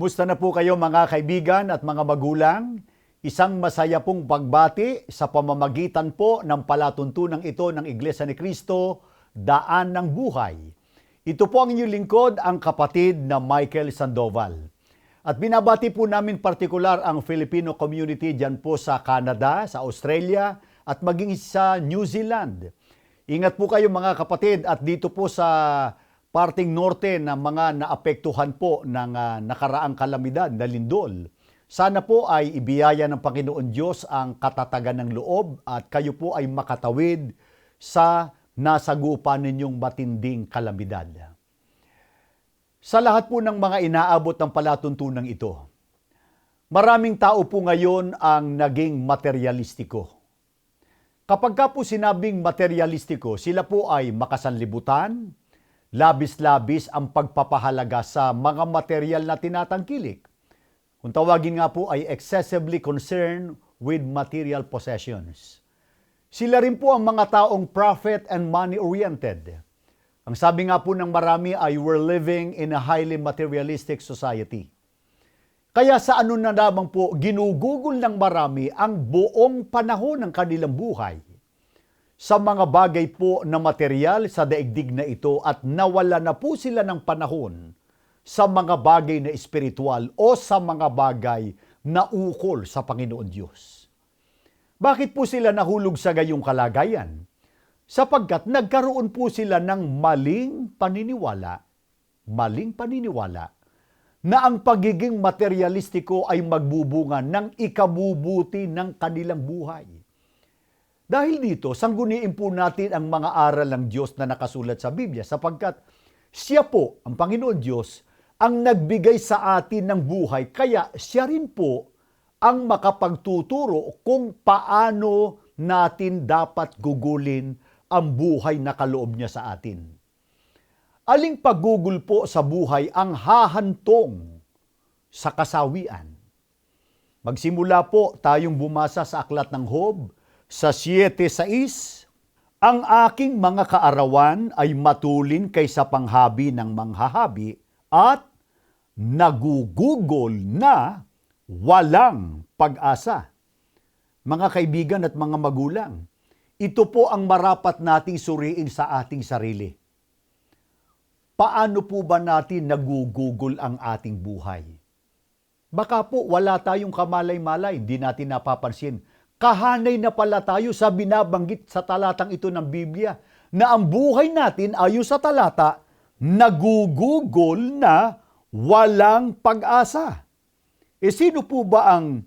Kumusta na po kayo mga kaibigan at mga magulang? Isang masaya pong pagbati sa pamamagitan po ng palatuntunang ito ng Iglesia ni Cristo, Daan ng Buhay. Ito po ang inyong lingkod, ang kapatid na Michael Sandoval. At binabati po namin partikular ang Filipino community dyan po sa Canada, sa Australia, at maging sa New Zealand. Ingat po kayo mga kapatid at dito po sa parting norte ng mga naapektuhan po ng ah, nakaraang kalamidad na lindol. Sana po ay ibiyaya ng Panginoon Diyos ang katatagan ng loob at kayo po ay makatawid sa nasagupan ninyong matinding kalamidad. Sa lahat po ng mga inaabot ng palatuntunan ito, maraming tao po ngayon ang naging materialistiko. Kapag ka po sinabing materialistiko, sila po ay makasanlibutan, labis-labis ang pagpapahalaga sa mga material na tinatangkilik. Kung tawagin nga po ay excessively concerned with material possessions. Sila rin po ang mga taong profit and money-oriented. Ang sabi nga po ng marami ay we're living in a highly materialistic society. Kaya sa ano na lamang po, ginugugol ng marami ang buong panahon ng kanilang buhay sa mga bagay po na material sa daigdig na ito at nawala na po sila ng panahon sa mga bagay na espiritual o sa mga bagay na ukol sa Panginoon Diyos. Bakit po sila nahulog sa gayong kalagayan? Sapagkat nagkaroon po sila ng maling paniniwala, maling paniniwala, na ang pagiging materialistiko ay magbubunga ng ikabubuti ng kanilang buhay. Dahil dito, sangguniin po natin ang mga aral ng Diyos na nakasulat sa Biblia sapagkat siya po, ang Panginoon Diyos, ang nagbigay sa atin ng buhay kaya siya rin po ang makapagtuturo kung paano natin dapat gugulin ang buhay na kaloob niya sa atin. Aling paggugol po sa buhay ang hahantong sa kasawian? Magsimula po tayong bumasa sa aklat ng Hob sa 7.6, Ang aking mga kaarawan ay matulin kaysa panghabi ng manghahabi at nagugugol na walang pag-asa. Mga kaibigan at mga magulang, ito po ang marapat nating suriin sa ating sarili. Paano po ba natin nagugugol ang ating buhay? Baka po wala tayong kamalay-malay, hindi natin napapansin. Kahanay na pala tayo sa binabanggit sa talatang ito ng Biblia na ang buhay natin ayon sa talata, nagugugol na walang pag-asa. E sino po ba ang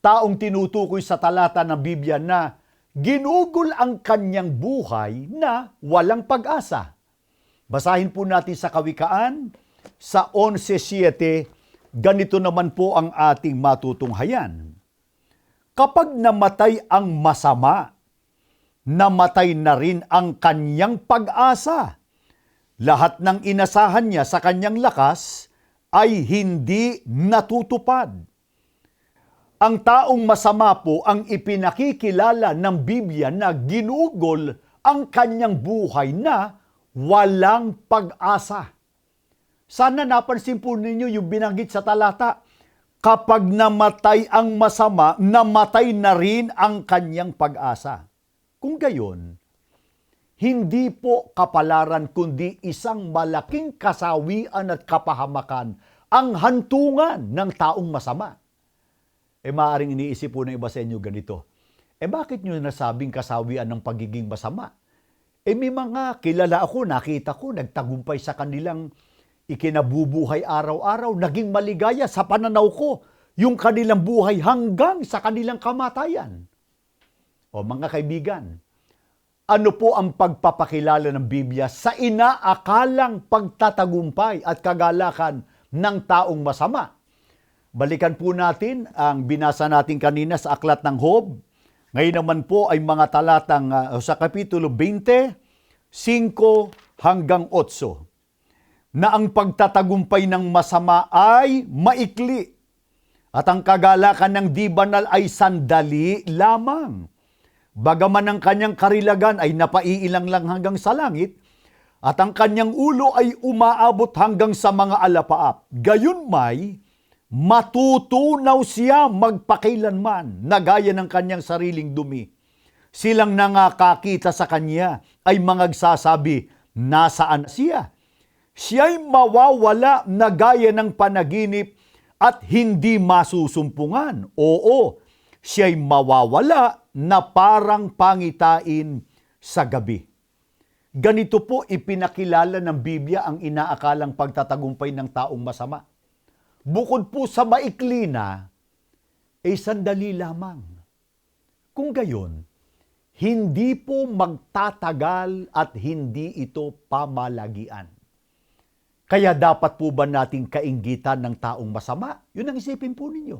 taong tinutukoy sa talata ng Biblia na ginugol ang kanyang buhay na walang pag-asa? Basahin po natin sa Kawikaan sa 11.7, ganito naman po ang ating matutunghayan. Kapag namatay ang masama, namatay na rin ang kanyang pag-asa. Lahat ng inasahan niya sa kanyang lakas ay hindi natutupad. Ang taong masama po ang ipinakikilala ng Biblia na ginugol ang kanyang buhay na walang pag-asa. Sana napansin po ninyo yung binanggit sa talata, kapag namatay ang masama, namatay na rin ang kanyang pag-asa. Kung gayon, hindi po kapalaran kundi isang malaking kasawian at kapahamakan ang hantungan ng taong masama. E maaaring iniisip po ng iba sa inyo ganito, eh bakit nyo nasabing kasawian ng pagiging masama? Eh may mga kilala ako, nakita ko, nagtagumpay sa kanilang ikinabubuhay araw-araw, naging maligaya sa pananaw ko yung kanilang buhay hanggang sa kanilang kamatayan. O mga kaibigan, ano po ang pagpapakilala ng Biblia sa inaakalang pagtatagumpay at kagalakan ng taong masama? Balikan po natin ang binasa natin kanina sa Aklat ng Hob. Ngayon naman po ay mga talatang uh, sa Kapitulo 20, 5 hanggang 8 na ang pagtatagumpay ng masama ay maikli at ang kagalakan ng di banal ay sandali lamang. Bagaman ang kanyang karilagan ay napaiilang lang hanggang sa langit, at ang kanyang ulo ay umaabot hanggang sa mga alapaap. Gayon may, matutunaw siya magpakailanman na gaya ng kanyang sariling dumi. Silang nangakakita sa kanya ay mangagsasabi, nasaan siya? Siya'y mawawala na gaya ng panaginip at hindi masusumpungan. Oo, siya'y mawawala na parang pangitain sa gabi. Ganito po ipinakilala ng Biblia ang inaakalang pagtatagumpay ng taong masama. Bukod po sa maikli na, ay sandali lamang. Kung gayon, hindi po magtatagal at hindi ito pamalagian. Kaya dapat po ba nating kainggitan ng taong masama? Yun ang isipin po ninyo.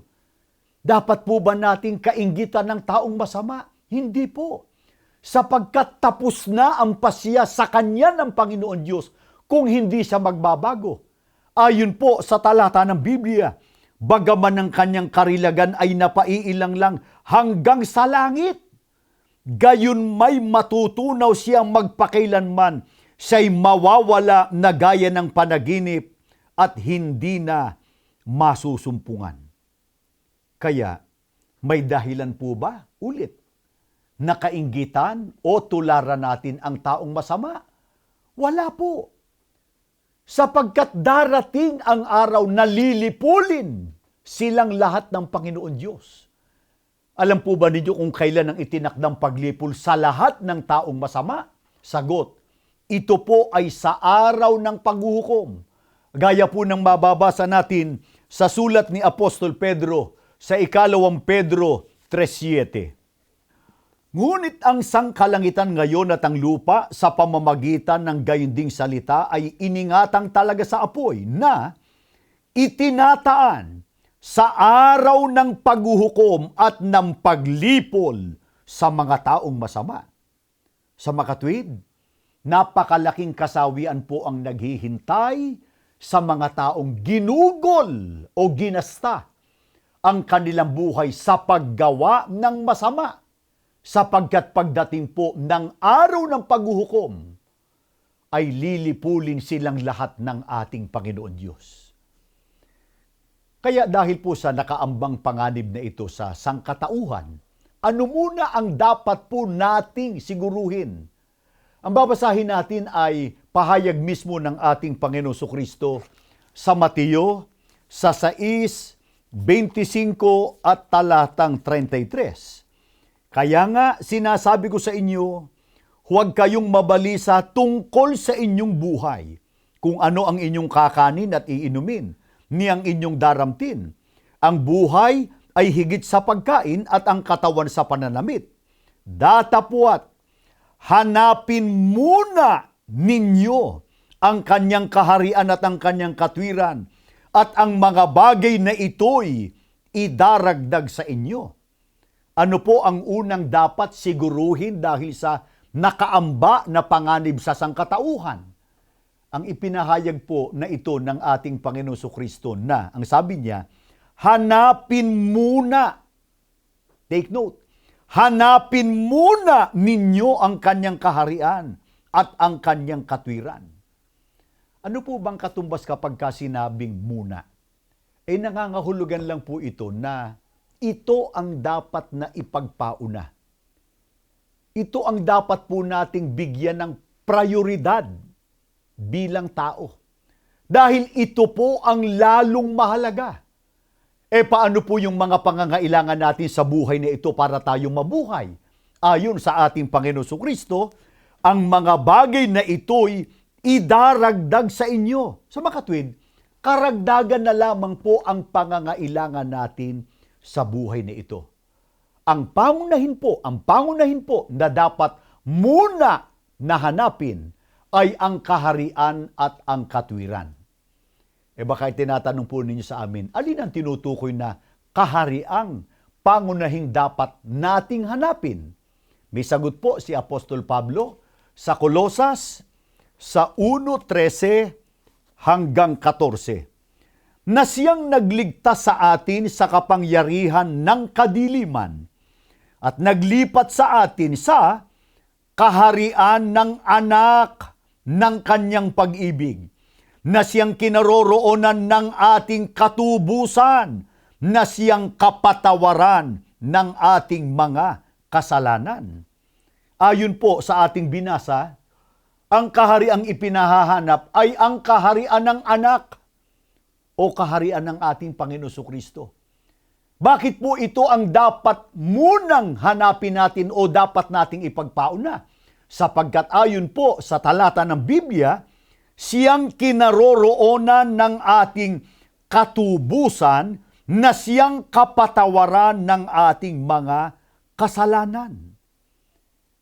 Dapat po ba nating kainggitan ng taong masama? Hindi po. Sapagkat tapos na ang pasya sa kanya ng Panginoon Diyos kung hindi siya magbabago. Ayon po sa talata ng Biblia, bagaman ng kanyang karilagan ay napaiilang lang hanggang sa langit. Gayon may matutunaw siyang magpakailanman siya'y mawawala na gaya ng panaginip at hindi na masusumpungan. Kaya, may dahilan po ba? Ulit, nakainggitan o tularan natin ang taong masama? Wala po. Sapagkat darating ang araw na lilipulin silang lahat ng Panginoon Diyos. Alam po ba ninyo kung kailan ang itinakdang paglipol sa lahat ng taong masama? Sagot, ito po ay sa araw ng paghuhukom. Gaya po ng mababasa natin sa sulat ni Apostol Pedro sa ikalawang Pedro 3.7. Ngunit ang sangkalangitan ngayon at ang lupa sa pamamagitan ng gayunding salita ay iningatang talaga sa apoy na itinataan sa araw ng paghuhukom at ng paglipol sa mga taong masama. Sa makatwid, napakalaking kasawian po ang naghihintay sa mga taong ginugol o ginasta ang kanilang buhay sa paggawa ng masama sapagkat pagdating po ng araw ng paghuhukom ay lilipulin silang lahat ng ating Panginoon Diyos. Kaya dahil po sa nakaambang panganib na ito sa sangkatauhan, ano muna ang dapat po nating siguruhin? Ang babasahin natin ay pahayag mismo ng ating Panginoon Kristo sa Mateo sa 6, 25 at talatang 33. Kaya nga sinasabi ko sa inyo, huwag kayong mabalisa tungkol sa inyong buhay, kung ano ang inyong kakanin at iinumin, ni ang inyong daramtin. Ang buhay ay higit sa pagkain at ang katawan sa pananamit. Datapwat, hanapin muna ninyo ang kanyang kaharian at ang kanyang katwiran at ang mga bagay na ito'y idaragdag sa inyo. Ano po ang unang dapat siguruhin dahil sa nakaamba na panganib sa sangkatauhan? Ang ipinahayag po na ito ng ating Panginoon Kristo na, ang sabi niya, hanapin muna, take note, hanapin muna ninyo ang kanyang kaharian at ang kanyang katwiran. Ano po bang katumbas kapag ka sinabing muna? Eh nangangahulugan lang po ito na ito ang dapat na ipagpauna. Ito ang dapat po nating bigyan ng prioridad bilang tao. Dahil ito po ang lalong mahalaga. E paano po yung mga pangangailangan natin sa buhay na ito para tayong mabuhay? Ayon sa ating Panginoon Kristo, ang mga bagay na ito'y idaragdag sa inyo. Sa makatwid, karagdagan na lamang po ang pangangailangan natin sa buhay na ito. Ang pangunahin po, ang pangunahin po na dapat muna nahanapin ay ang kaharian at ang katwiran. E baka tinatanong po ninyo sa amin, alin ang tinutukoy na kahariang pangunahing dapat nating hanapin? May sagot po si Apostol Pablo sa Kolosas sa 1.13 hanggang 14 na siyang nagligtas sa atin sa kapangyarihan ng kadiliman at naglipat sa atin sa kaharian ng anak ng kanyang pag-ibig na siyang kinaroroonan ng ating katubusan, na siyang kapatawaran ng ating mga kasalanan. Ayon po sa ating binasa, ang kahariang ipinahahanap ay ang kaharian ng anak o kaharian ng ating Panginoon Kristo. Bakit po ito ang dapat munang hanapin natin o dapat nating ipagpauna? Sapagkat ayon po sa talata ng Biblia, siyang kinaroroonan ng ating katubusan na siyang kapatawaran ng ating mga kasalanan.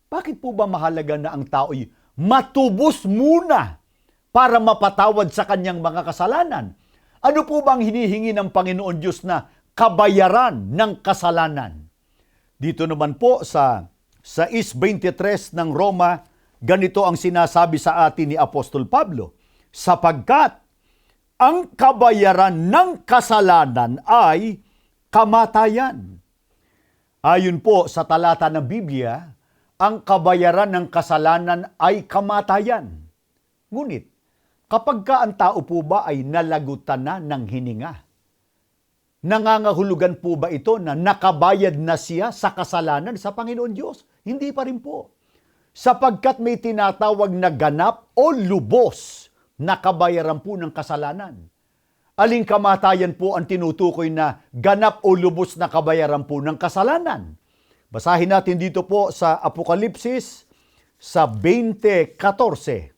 Bakit po ba mahalaga na ang tao'y matubos muna para mapatawad sa kanyang mga kasalanan? Ano po bang hinihingi ng Panginoon Diyos na kabayaran ng kasalanan? Dito naman po sa sa 6.23 ng Roma, ganito ang sinasabi sa atin ni Apostol Pablo, sapagkat ang kabayaran ng kasalanan ay kamatayan. Ayon po sa talata ng Biblia, ang kabayaran ng kasalanan ay kamatayan. Ngunit, kapag ka ang tao po ba ay nalagutan na ng hininga, nangangahulugan po ba ito na nakabayad na siya sa kasalanan sa Panginoon Diyos? Hindi pa rin po. Sapagkat may tinatawag na ganap o lubos na kabayaran po ng kasalanan. Aling kamatayan po ang tinutukoy na ganap o lubos na kabayaran po ng kasalanan? Basahin natin dito po sa Apokalipsis sa 20.14.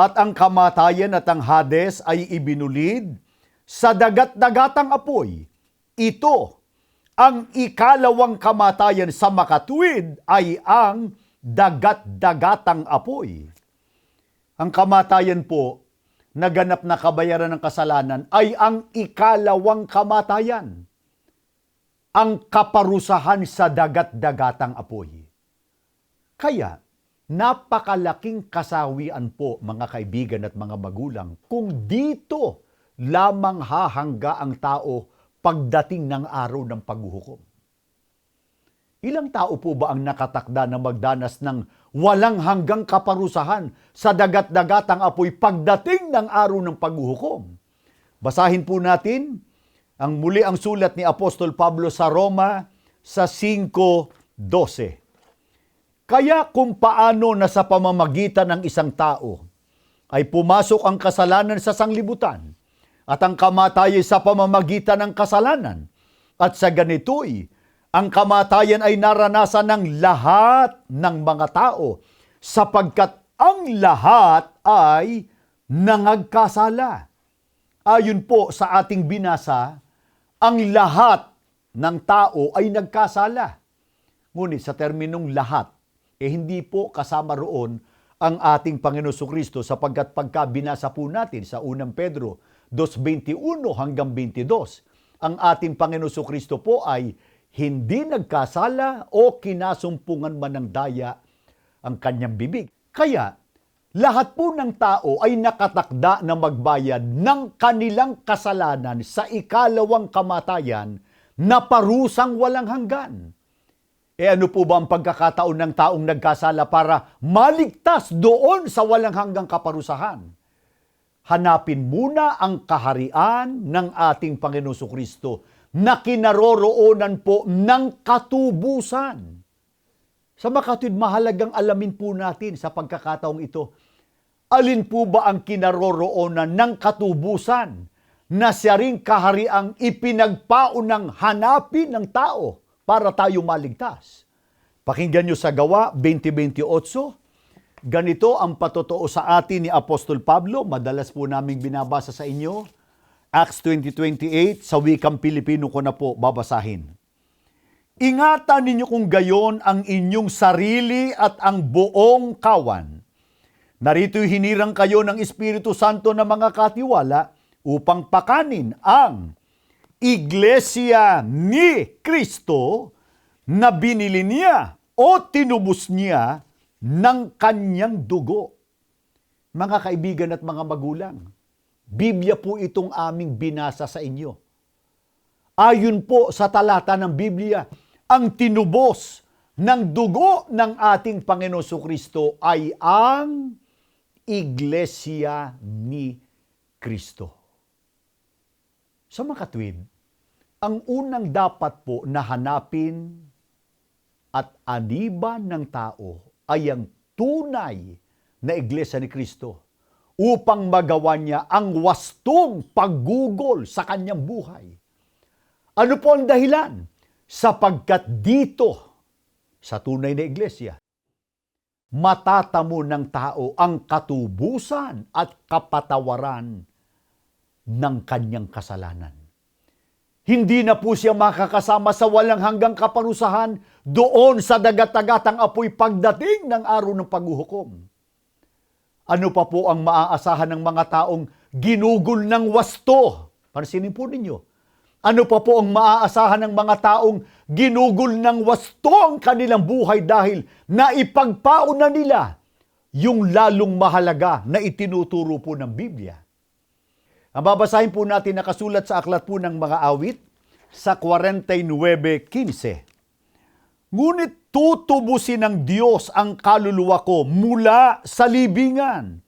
At ang kamatayan at ang Hades ay ibinulid sa dagat-dagatang apoy. Ito, ang ikalawang kamatayan sa makatuwid ay ang dagat-dagatang apoy. Ang kamatayan po, naganap na kabayaran ng kasalanan, ay ang ikalawang kamatayan ang kaparusahan sa dagat-dagatang apoy. Kaya, napakalaking kasawian po mga kaibigan at mga magulang kung dito lamang hahangga ang tao pagdating ng araw ng paghuhukom. Ilang tao po ba ang nakatakda na magdanas ng walang hanggang kaparusahan sa dagat-dagatang apoy pagdating ng araw ng paghuhukom? Basahin po natin ang muli ang sulat ni Apostol Pablo sa Roma sa 5.12. Kaya kung paano na sa pamamagitan ng isang tao ay pumasok ang kasalanan sa sanglibutan at ang kamatayan sa pamamagitan ng kasalanan at sa ganito'y ang kamatayan ay naranasan ng lahat ng mga tao sapagkat ang lahat ay nangagkasala. Ayon po sa ating binasa, ang lahat ng tao ay nagkasala. Ngunit sa terminong lahat, eh hindi po kasama roon ang ating Panginoon Kristo sapagkat pagka binasa po natin sa unang Pedro 2.21 hanggang 22, ang ating Panginoon Kristo po ay hindi nagkasala o kinasumpungan man ng daya ang kanyang bibig. Kaya, lahat po ng tao ay nakatakda na magbayad ng kanilang kasalanan sa ikalawang kamatayan na parusang walang hanggan. E ano po ba ang pagkakataon ng taong nagkasala para maligtas doon sa walang hanggang kaparusahan? Hanapin muna ang kaharian ng ating Panginoon Kristo na kinaroroonan po ng katubusan. Sa makatwid, mahalagang alamin po natin sa pagkakataong ito, alin po ba ang kinaroroonan ng katubusan na siya ring kahariang ipinagpaunang hanapin ng tao para tayo maligtas. Pakinggan nyo sa gawa 2028, ganito ang patotoo sa atin ni Apostol Pablo, madalas po naming binabasa sa inyo, Acts 20.28, sa wikang Pilipino ko na po babasahin. Ingatan ninyo kung gayon ang inyong sarili at ang buong kawan. Narito'y hinirang kayo ng Espiritu Santo na mga katiwala upang pakanin ang Iglesia ni Kristo na binili niya o tinubos niya ng kanyang dugo. Mga kaibigan at mga magulang, Biblia po itong aming binasa sa inyo. Ayon po sa talata ng Biblia, ang tinubos ng dugo ng ating Panginoon Kristo ay ang Iglesia ni Kristo. Sa mga katwid, ang unang dapat po na hanapin at aniban ng tao ay ang tunay na iglesia ni Kristo upang magawa niya ang wastong paggugol sa kanyang buhay. Ano po ang dahilan? Sapagkat dito, sa tunay na iglesia, matatamo ng tao ang katubusan at kapatawaran ng kanyang kasalanan. Hindi na po siya makakasama sa walang hanggang kaparusahan doon sa dagat-dagatang apoy pagdating ng araw ng paghuhukom. Ano pa po ang maaasahan ng mga taong ginugol ng wasto? Pansinin po ninyo. Ano pa po ang maaasahan ng mga taong ginugol ng wasto ang kanilang buhay dahil naipagpauna nila yung lalong mahalaga na itinuturo po ng Biblia. Ang babasahin po natin nakasulat sa aklat po ng mga awit sa 49.15. Ngunit tutubusin ng Diyos ang kaluluwa ko mula sa libingan.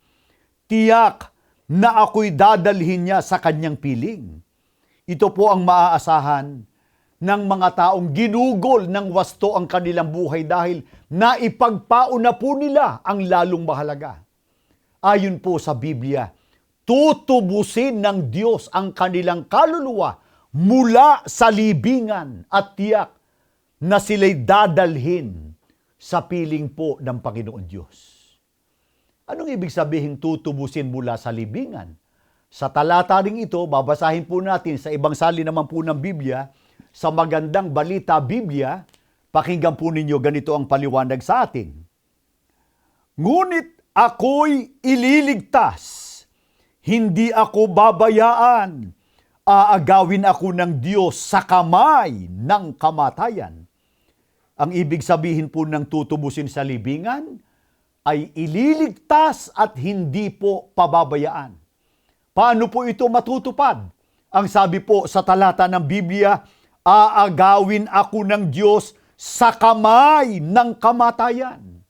Tiyak na ako'y dadalhin niya sa kanyang piling. Ito po ang maaasahan ng mga taong ginugol ng wasto ang kanilang buhay dahil naipagpauna po nila ang lalong mahalaga. Ayon po sa Biblia, tutubusin ng Diyos ang kanilang kaluluwa mula sa libingan at tiyak na sila'y dadalhin sa piling po ng Panginoon Diyos. Anong ibig sabihin tutubusin mula sa libingan? Sa talata ring ito, babasahin po natin sa ibang sali naman po ng Biblia, sa magandang balita Biblia, pakinggan po ninyo ganito ang paliwanag sa atin. Ngunit ako'y ililigtas, hindi ako babayaan, aagawin ako ng Diyos sa kamay ng kamatayan. Ang ibig sabihin po ng tutubusin sa libingan ay ililigtas at hindi po pababayaan. Paano po ito matutupad? Ang sabi po sa talata ng Biblia, aagawin ako ng Diyos sa kamay ng kamatayan.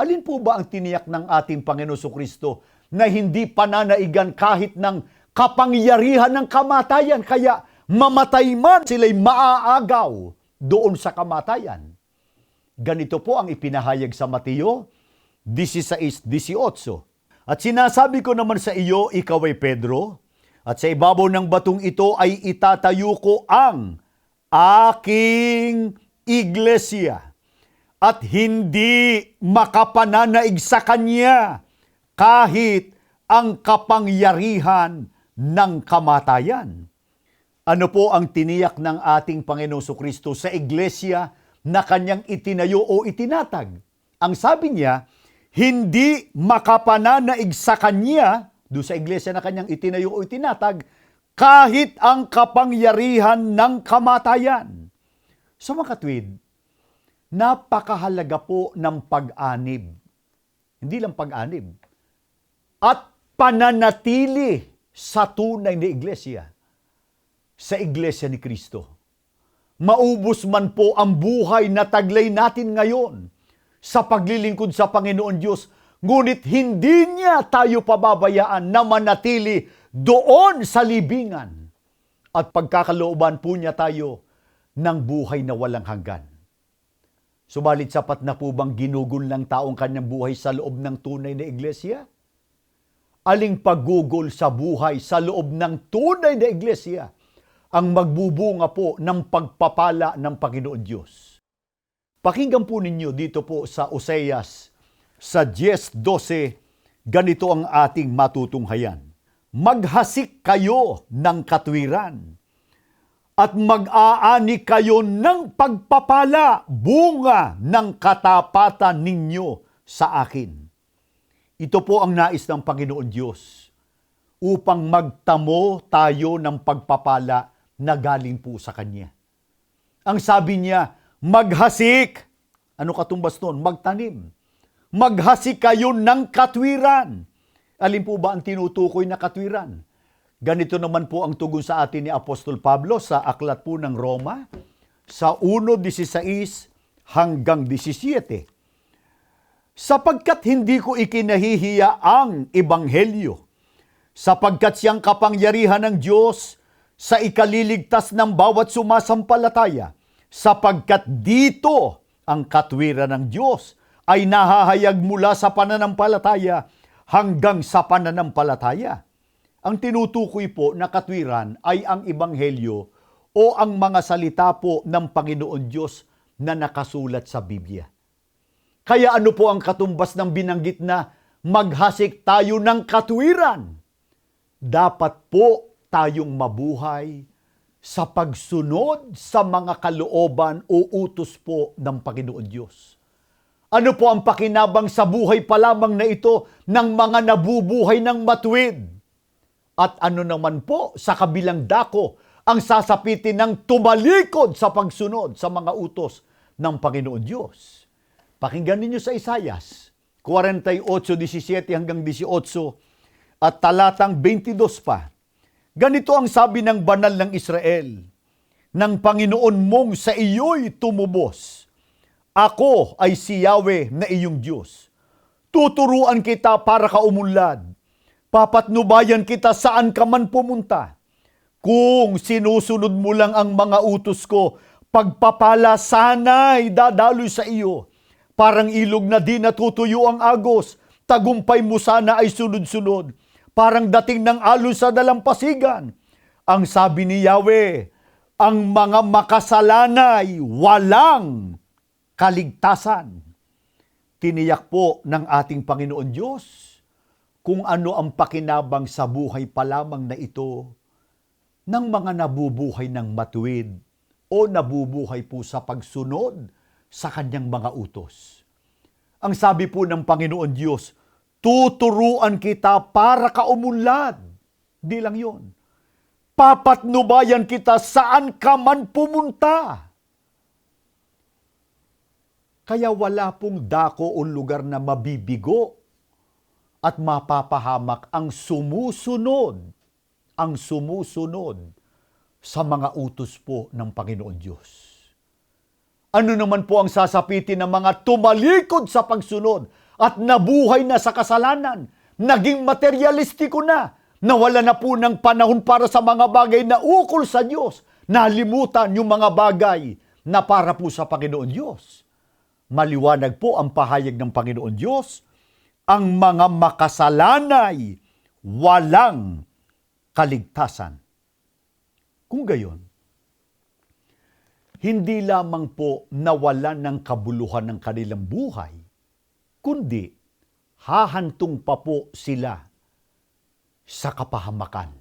Alin po ba ang tiniyak ng ating Panginoon Kristo na hindi pananaigan kahit ng kapangyarihan ng kamatayan kaya mamatay man sila'y maaagaw doon sa kamatayan. Ganito po ang ipinahayag sa Mateo 16.18. At sinasabi ko naman sa iyo, ikaw ay Pedro, at sa ibabaw ng batong ito ay itatayo ko ang aking iglesia at hindi makapananaig sa kanya kahit ang kapangyarihan ng kamatayan. Ano po ang tiniyak ng ating Panginoon Kristo sa iglesia na kanyang itinayo o itinatag? Ang sabi niya, hindi makapananaig sa kanya, do sa iglesia na kanyang itinayo o itinatag, kahit ang kapangyarihan ng kamatayan. So mga katwid, napakahalaga po ng pag-anib. Hindi lang pag-anib. At pananatili sa tunay na iglesia. Sa iglesia ni Kristo. Maubos man po ang buhay na taglay natin ngayon sa paglilingkod sa Panginoon Diyos, ngunit hindi niya tayo pababayaan na manatili doon sa libingan at pagkakalooban po niya tayo ng buhay na walang hanggan. Subalit sapat na po bang ginugol ng taong kanyang buhay sa loob ng tunay na iglesia? Aling paggugol sa buhay sa loob ng tunay na iglesia ang magbubunga po ng pagpapala ng Panginoon Diyos? Pakinggan po ninyo dito po sa Oseas sa 10.12, ganito ang ating matutunghayan. Maghasik kayo ng katwiran at mag-aani kayo ng pagpapala, bunga ng katapatan ninyo sa akin. Ito po ang nais ng Panginoon Diyos upang magtamo tayo ng pagpapala na galing po sa Kanya. Ang sabi niya, maghasik. Ano katumbas nun? Magtanim. Maghasik kayo ng katwiran. Alin po ba ang tinutukoy na katwiran? Ganito naman po ang tugon sa atin ni Apostol Pablo sa aklat po ng Roma sa 1.16 hanggang 17. Sapagkat hindi ko ikinahihiya ang ebanghelyo, sapagkat siyang kapangyarihan ng Diyos sa ikaliligtas ng bawat sumasampalataya, sapagkat dito ang katwiran ng Diyos ay nahahayag mula sa pananampalataya hanggang sa pananampalataya. Ang tinutukoy po na katwiran ay ang Ebanghelyo o ang mga salita po ng Panginoon Diyos na nakasulat sa Biblia. Kaya ano po ang katumbas ng binanggit na maghasik tayo ng katwiran? Dapat po tayong mabuhay sa pagsunod sa mga kalooban o utos po ng Panginoon Diyos. Ano po ang pakinabang sa buhay pa lamang na ito ng mga nabubuhay ng matuwid? At ano naman po sa kabilang dako ang sasapitin ng tumalikod sa pagsunod sa mga utos ng Panginoon Diyos? Pakinggan ninyo sa Isayas 48:17 hanggang 18 at talatang 22 pa. Ganito ang sabi ng banal ng Israel, ng Panginoon mong sa iyo'y tumubos. Ako ay si Yahweh na iyong Diyos. Tuturuan kita para ka umunlad. Papatnubayan kita saan ka man pumunta. Kung sinusunod mo lang ang mga utos ko, pagpapala sana'y dadaloy sa iyo. Parang ilog na di natutuyo ang agos, tagumpay mo sana ay sunod-sunod. Parang dating ng alon sa dalampasigan. Ang sabi ni Yahweh, ang mga makasalanay walang kaligtasan. Tiniyak po ng ating Panginoon Diyos kung ano ang pakinabang sa buhay pa lamang na ito ng mga nabubuhay ng matuwid o nabubuhay po sa pagsunod sa kanyang mga utos. Ang sabi po ng Panginoon Diyos, tuturuan kita para ka umunlad. Di lang yon. Papatnubayan kita saan ka man pumunta. Kaya wala pong dako o lugar na mabibigo at mapapahamak ang sumusunod, ang sumusunod sa mga utos po ng Panginoon Diyos. Ano naman po ang sasapitin ng mga tumalikod sa pagsunod at nabuhay na sa kasalanan, naging materialistiko na, nawala na po ng panahon para sa mga bagay na ukol sa Diyos, nalimutan yung mga bagay na para po sa Panginoon Diyos. Maliwanag po ang pahayag ng Panginoon Diyos, ang mga makasalanay walang kaligtasan. Kung gayon, hindi lamang po nawalan ng kabuluhan ng kanilang buhay, kundi hahantong pa po sila sa kapahamakan.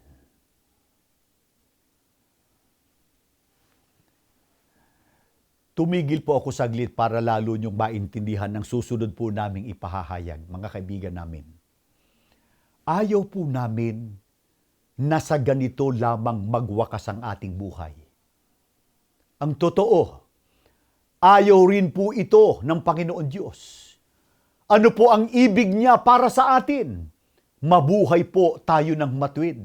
Tumigil po ako saglit para lalo niyong maintindihan ng susunod po naming ipahahayag, mga kaibigan namin. Ayaw po namin na sa ganito lamang magwakas ang ating buhay. Ang totoo, ayaw rin po ito ng Panginoon Diyos. Ano po ang ibig niya para sa atin? Mabuhay po tayo ng matwid.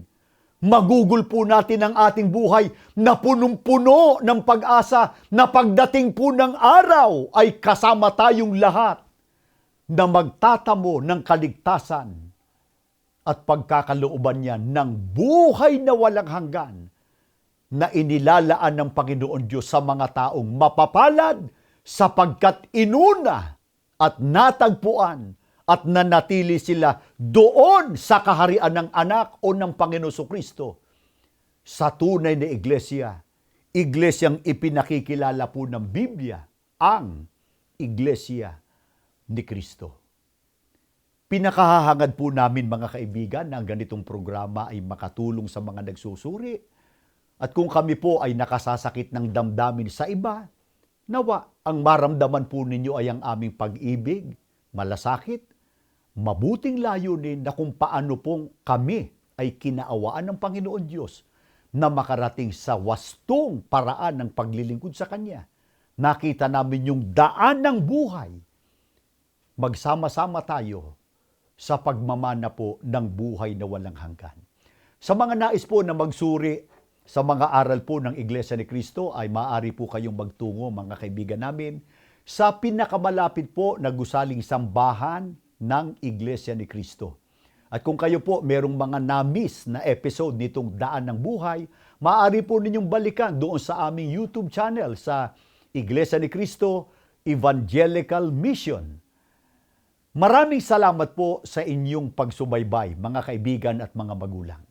Magugol po natin ang ating buhay na punong-puno ng pag-asa na pagdating po ng araw ay kasama tayong lahat na magtatamo ng kaligtasan at pagkakalooban niya ng buhay na walang hanggan na inilalaan ng Panginoon Diyos sa mga taong mapapalad sapagkat inuna at natagpuan at nanatili sila doon sa kaharian ng anak o ng Panginoon Kristo. Sa tunay na iglesia, iglesyang ipinakikilala po ng Biblia, ang iglesia ni Kristo. Pinakahahangad po namin mga kaibigan na ang ganitong programa ay makatulong sa mga nagsusuri. At kung kami po ay nakasasakit ng damdamin sa iba, nawa ang maramdaman po ninyo ay ang aming pag-ibig, malasakit, mabuting layunin na kung paano pong kami ay kinaawaan ng Panginoon Diyos na makarating sa wastong paraan ng paglilingkod sa Kanya. Nakita namin yung daan ng buhay. Magsama-sama tayo sa pagmamana po ng buhay na walang hanggan. Sa mga nais po na magsuri sa mga aral po ng Iglesia ni Cristo ay maaari po kayong magtungo mga kaibigan namin sa pinakamalapit po na gusaling sambahan ng Iglesia ni Cristo. At kung kayo po merong mga na-miss na episode nitong Daan ng Buhay, maaari po ninyong balikan doon sa aming YouTube channel sa Iglesia ni Cristo Evangelical Mission. Maraming salamat po sa inyong pagsubaybay, mga kaibigan at mga magulang.